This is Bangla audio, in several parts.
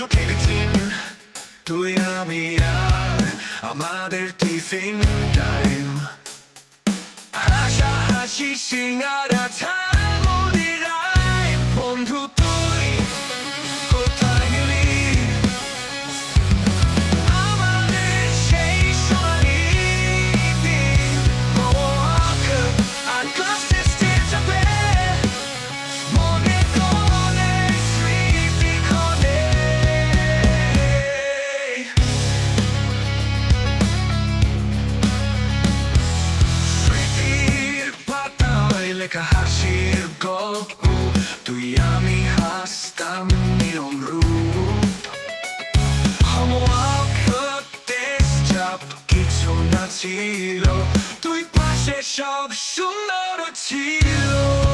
চোখে দিন তুই আমি আর আমাদের টিফিন টাইম হাসা হাসি সিঙ্গারা লেখা হাসির গল্প। তুই আমি হাসতাম নিয়ম রূপ। Homework চাপ কিছু না ছিল। তুই পাশে সব সুন্দর ছিল।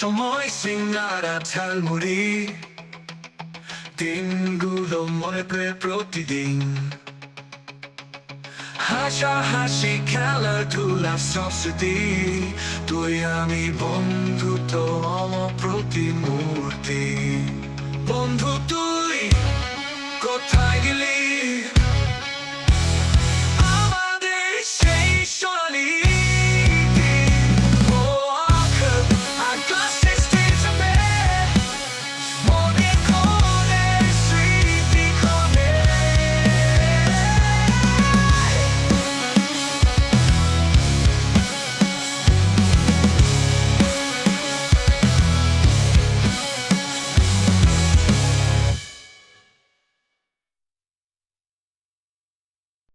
সময় সিঙ্গারা ঝালমুড়ি। দিনগুলো মনে পড়ে প্রতিদিন। হাসাহাসি, খেলাধুলা, সব স্মৃতি। তুই আমি বন্ধু তো আমার প্রতিমূর্তি। বন্ধু তুই, কোথায় গেলি?